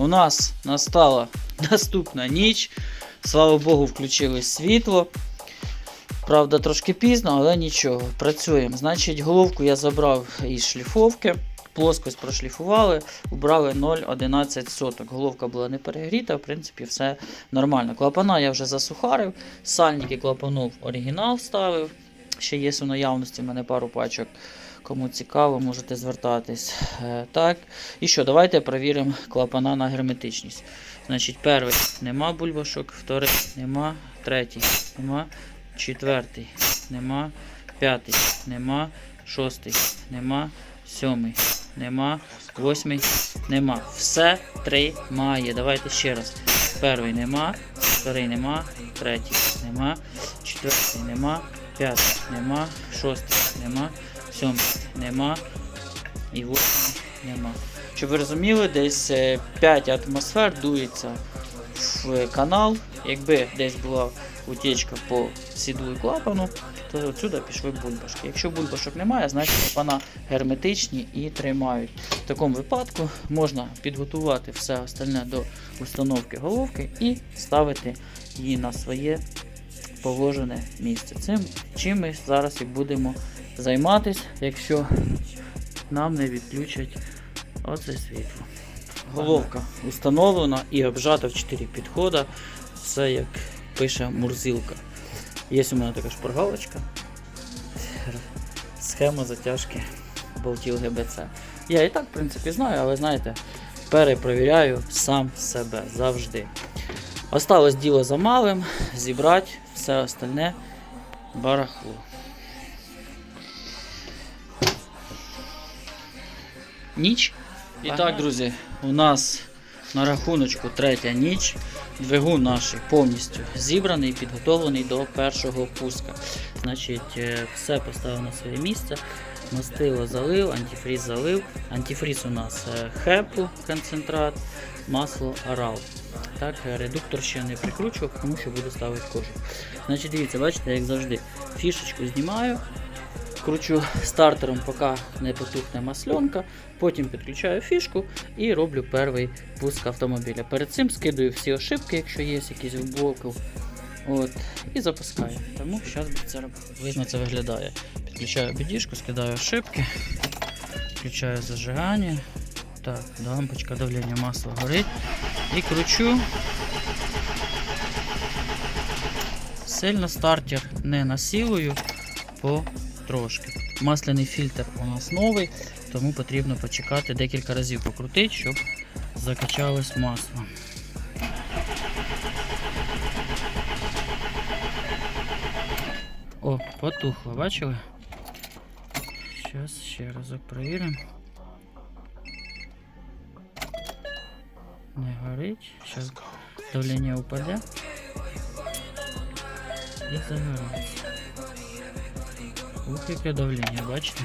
у нас настала наступна ніч. Слава Богу, включили світло. Правда, трошки пізно, але нічого. Працюємо. Значить, головку я забрав із шліфовки. Плоскость прошліфували, убрали 0,11 соток. Головка була не перегріта, в принципі, все нормально. Клапана я вже засухарив, сальники клапанув оригінал ставив. Ще є у наявності в мене пару пачок. Кому цікаво, можете звертатись. Е, так. І що, давайте перевіримо клапана на герметичність. Значить, перший нема бульбашок, вторий нема, третій нема, четвертий нема, п'ятий нема, шостий нема, сьомий нема, восьмий нема. Все тримає. Давайте ще раз. Перший нема, вторий нема, третій нема, четвертий нема, п'ятий нема, шостий нема, сьомий нема і восьмий нема. Щоб ви розуміли, десь е, 5 атмосфер дується в канал. Якби десь була утечка по сідлу і клапану, то отсюди пішли бульбашки. Якщо бульбашок немає, значить клапана герметичні і тримають. В такому випадку можна підготувати все остальне до установки головки і ставити її на своє положене місце. Цим чим ми зараз і будемо займатися, якщо нам не відключать оце світло. Головка установлена і обжата в 4 підходи. Все як пише Мурзилка. Є у мене така шпаргалочка. Схема затяжки болтів ГБЦ. Я і так, в принципі, знаю, але знаєте, перепровіряю сам себе завжди. Осталось діло за малим, зібрати все остальне барахло. Ніч. І так, друзі, у нас на рахуночку третя ніч. Двигун наш повністю зібраний, підготовлений до першого пуска. Значить, е, все поставив на своє місце. Мастило залив, антифріз залив. Антифріз у нас е, хепу концентрат, масло арал. Так, е, редуктор ще не прикручував, тому що буду ставити кожух. Значить, дивіться, бачите, як завжди, фішечку знімаю, кручу стартером, поки не потухне масленка, потім підключаю фішку і роблю перший пуск автомобіля. Перед цим скидаю всі ошибки, якщо є якісь в боку. От, і запускаю. Тому зараз буде це робити. Видно, це виглядає. Підключаю бідішку, скидаю ошибки, включаю зажигання. Так, лампочка давлення масла горить. І кручу. Сильно стартер не насилую потрошки. Масляний фільтр у нас новий, тому потрібно почекати декілька разів покрутити, щоб закачалось масло. О, потухло, бачили? Зараз ще разок перевіримо. Не горить. Зараз давлення упаде. І загорається. Ух, яке давлення, бачите?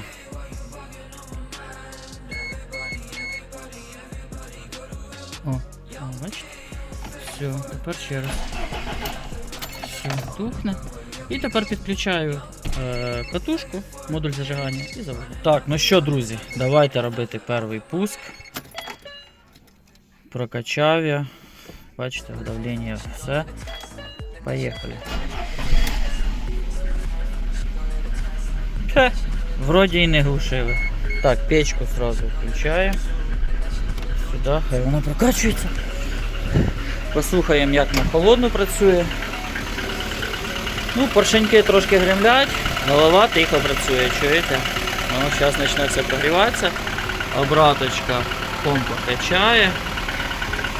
О, о, бачите? Все, тепер ще раз. Все, тухне. І тепер підключаю е, катушку, модуль зажигання і заводу. Так, ну що, друзі, давайте робити перший пуск. Прокачав я. Бачите, давлення все. Поїхали. Вроді і не глушили. Так, печку сразу включаємо. Сюди, хай вона прокачується. Послухаємо, як на холодну працює. Ну, поршеньки трошки гремлять, голова тихо працює, чуєте? Ну, зараз почне все прогріватися. Обраточка помпа качає.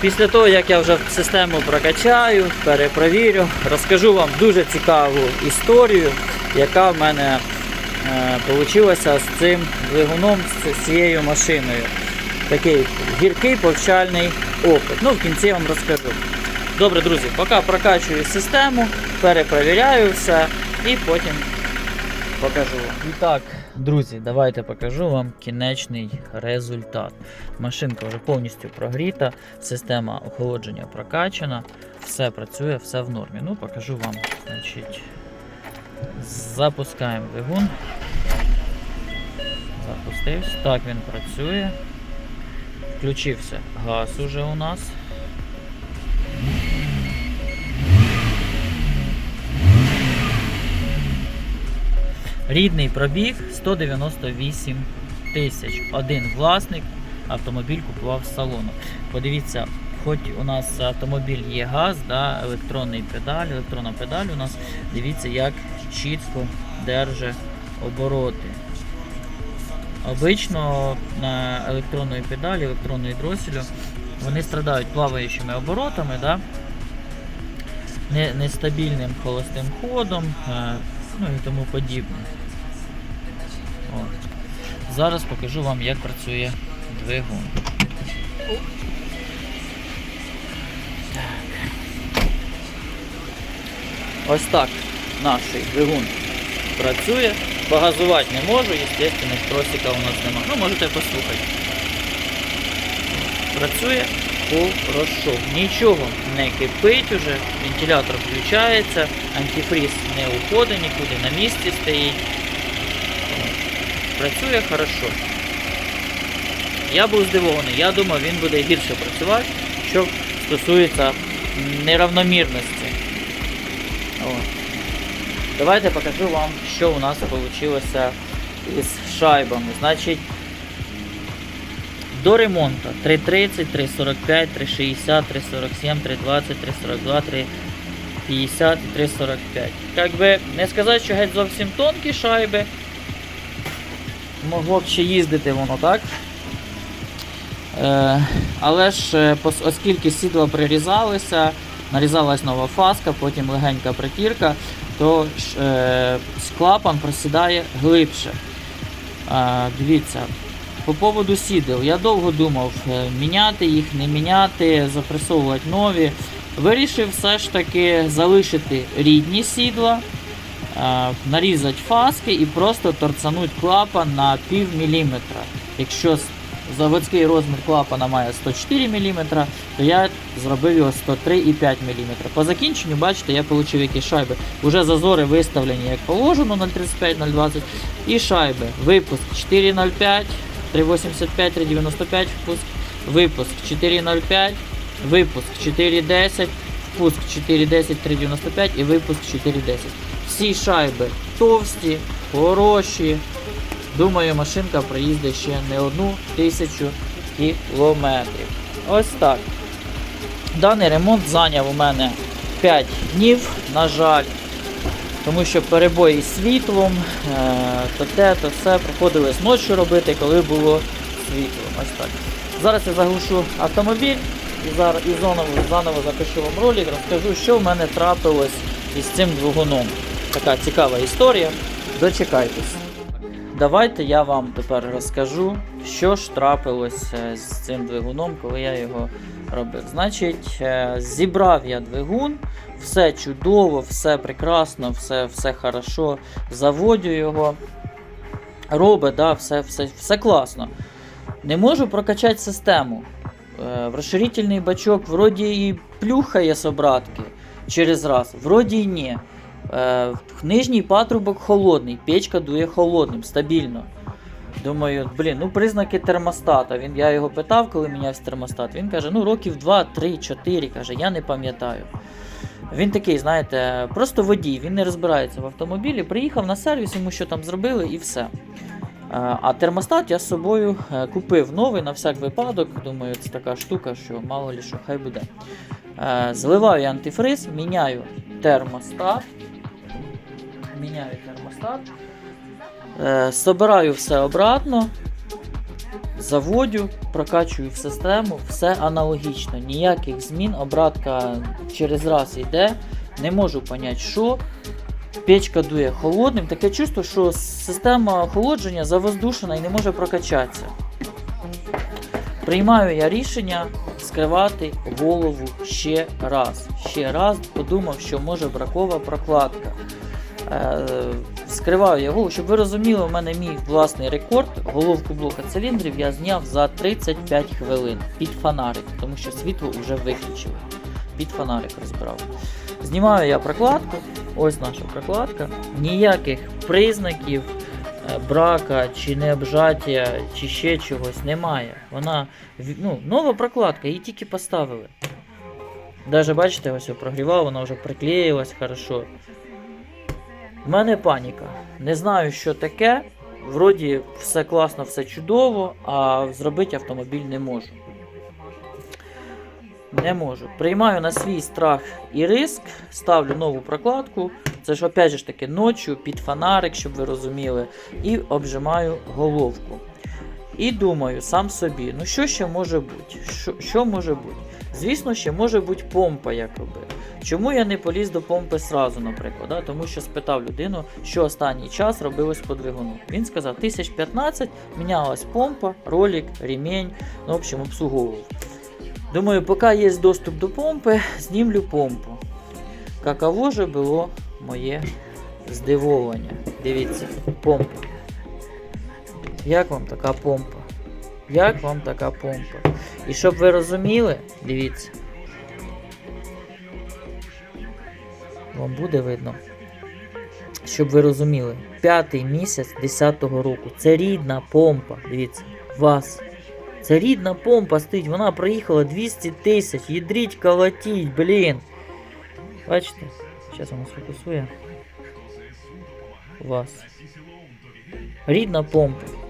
Після того, як я вже систему прокачаю, перепровірю, розкажу вам дуже цікаву історію, яка в мене вийшла з цим двигуном, з цією машиною. Такий гіркий повчальний опит. Ну, в кінці я вам розкажу. Добре, друзі, поки прокачую систему, перепровіряю все і потім покажу. І так, друзі, давайте покажу вам кінечний результат. Машинка вже повністю прогріта, система охолодження прокачана, все працює, все в нормі. Ну, покажу вам. Значить, запускаємо двигун. Запустився. Так він працює. Включився газ уже у нас. Рідний пробіг 198 тисяч. Один власник автомобіль купував з салону. Подивіться, хоч у нас автомобіль є газ, да, електронний педаль, електронна педаль у нас, дивіться, як чітко держить обороти. Обично на електронної педалі, електронної дроселю вони страдають плаваючими оборотами, да? не- нестабільним холостим ходом, е, ну і тому подібне. От. Зараз покажу вам, як працює двигун. Так. Ось так наш двигун працює. Погазувати не можу, звісно, тросика у нас немає. Ну, можете послухати. Працює хорошо. Нічого не кипить уже, вентилятор включається, антифріз не уходить нікуди, на місці стоїть. Працює хорошо. Я був здивований, я думав, він буде гірше працювати, що стосується неравномірності. От. Давайте покажу вам, що у нас вийшло із шайбами. Значить, до ремонту 330, 345, 360, 347, 320, 342, 350 і 345. Как би не сказати, що геть зовсім тонкі шайби. Могло б ще їздити воно так. Е, але ж, е, оскільки сідла прирізалися, нарізалась нова фаска, потім легенька притірка, то е, клапан просідає глибше. Е, дивіться, по поводу сідел, я довго думав, е, міняти їх, не міняти, запресовувати нові. Вирішив все ж таки залишити рідні сідла, е, нарізати фаски і просто торцануть клапан на пів міліметра. Якщо заводський розмір клапана має 104 мм, то я зробив його 103,5 мм. По закінченню, бачите, я отримав які шайби. Уже зазори виставлені як положено 0,35-0,20. І шайби. Випуск 4,05, 3,85, 3,95 впуск. Випуск 4,05, випуск 4,10, впуск 4,10, 3,95 і випуск 4,10. Всі шайби товсті, хороші. Думаю, машинка проїздить ще не одну тисячу кілометрів. Ось так. Даний ремонт зайняв у мене 5 днів, на жаль. Тому що перебої з світлом, е, то те, то все приходилось ночі робити, коли було світло. Ось так. Зараз я заглушу автомобіль і зараз і заново, заново запишу вам ролик, розкажу, що в мене трапилось із цим двигуном. Така цікава історія. Дочекайтесь. Давайте я вам тепер розкажу, що ж трапилось е, з цим двигуном, коли я його робив. Значить, е, зібрав я двигун, все чудово, все прекрасно, все, все хорошо. Заводю його, робить, да, все, все, все класно. Не можу прокачати систему. Е, В розширительний бачок вроді і плюхає з обратки через раз, вроді і ні. Е, Нижній патрубок холодний, печка дує холодним, стабільно. Думаю, блін, ну признаки термостата. Він, я його питав, коли мінявся термостат. Він каже, ну років 2, 3, 4, каже, я не пам'ятаю. Він такий, знаєте, просто водій, він не розбирається в автомобілі. Приїхав на сервіс, йому що там зробили і все. Е, А термостат я з собою е, купив новий на всяк випадок. Думаю, це така штука, що мало ли що, хай буде. Зливаю антифриз, міняю термостат. Міняю термостат. Е, Собираю все обратно. Заводю, прокачую в систему, все аналогічно. Ніяких змін, обратка через раз йде. Не можу поняти, що. Печка дує холодним. Таке чувство, що система охолодження завоздушена і не може прокачатися. Приймаю я рішення скривати голову ще раз. Ще раз подумав, що може бракова прокладка. Е, скриваю голову, щоб ви розуміли, у мене мій власний рекорд. Головку блока циліндрів я зняв за 35 хвилин під фонарик, тому що світло вже виключили. Під фонарик розбирав. Знімаю я прокладку, ось наша прокладка. Ніяких признаків е, брака, чи не обжаття, чи ще чогось немає. Вона ну, нова прокладка, її тільки поставили. Даже бачите, ось я прогрівав, вона вже приклеїлась хорошо. У мене паніка. Не знаю, що таке. Вроді все класно, все чудово, а зробити автомобіль не можу. Не можу. Приймаю на свій страх і риск, ставлю нову прокладку. Це ж опять же таки ночі під фонарик, щоб ви розуміли, і обжимаю головку. І думаю сам собі, ну що ще може бути? Що, що може бути? Звісно, ще може бути помпа, якоби. Чому я не поліз до помпи сразу, наприклад? Да? Тому що спитав людину, що останній час робилось по двигуну. Він сказав, 1015 мінялась помпа, ролик, ремінь, ну, в общем, обслуговував. Думаю, поки є доступ до помпи, знімлю помпу. Каково же було моє здивовання. Дивіться, помпа. Як вам така помпа? Як вам така помпа? І щоб ви розуміли, дивіться. Вам буде видно. Щоб ви розуміли, п'ятий місяць 10-го року. Це рідна помпа. Дивіться, вас. Це рідна помпа стоїть, вона проїхала 200 тисяч. Їдріть, колотіть, блін. Бачите? Зараз вона сфокусує. Вас. Рідна помпа.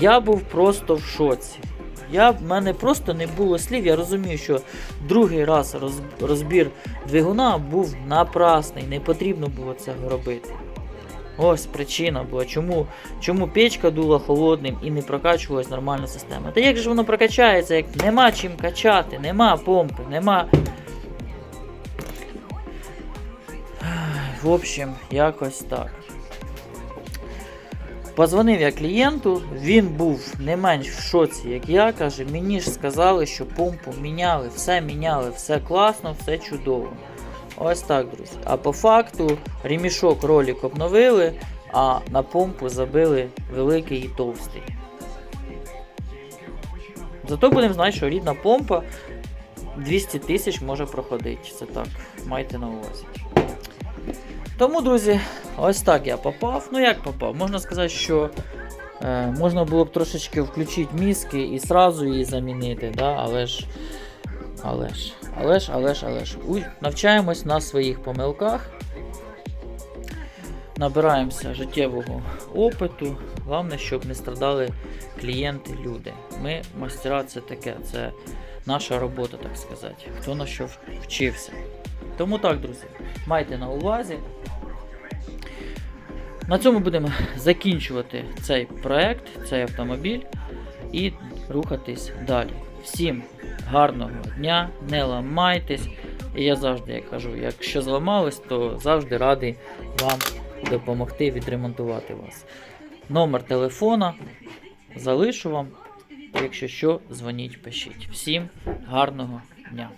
Я був просто в шоці. Я, в мене просто не було слів. Я розумію, що другий раз роз, розбір двигуна був напрасний, не потрібно було цього робити. Ось причина була, чому, чому печка дула холодним і не прокачувалась нормальна система. Та як же воно прокачається, як нема чим качати, нема помпи, нема. В общем, якось так. Позвонив я клієнту, він був не менш в шоці, як я. Каже, мені ж сказали, що помпу міняли, все міняли, все класно, все чудово. Ось так, друзі. А по факту ремішок ролик обновили, а на помпу забили великий і товстий. Зато будемо знати, що рідна помпа 200 тисяч може проходити. Це так, майте на увазі. Тому, друзі, ось так я попав. Ну як попав? Можна сказати, що е, можна було б трошечки включити мізки і сразу її замінити, да? але ж. Але ж, але ж, але ж, але ж. Уй, навчаємось на своїх помилках. Набираємося життєвого опиту. Головне, щоб не страдали клієнти, люди. Ми мастера це таке, це наша робота, так сказати. Хто на що вчився. Тому так, друзі, майте на увазі. На цьому будемо закінчувати цей проект, цей автомобіль і рухатись далі. Всім гарного дня, не ламайтесь. І я завжди як кажу, якщо зламались, то завжди радий вам допомогти відремонтувати вас. Номер телефона залишу вам. Якщо що, дзвоніть, пишіть. Всім гарного дня!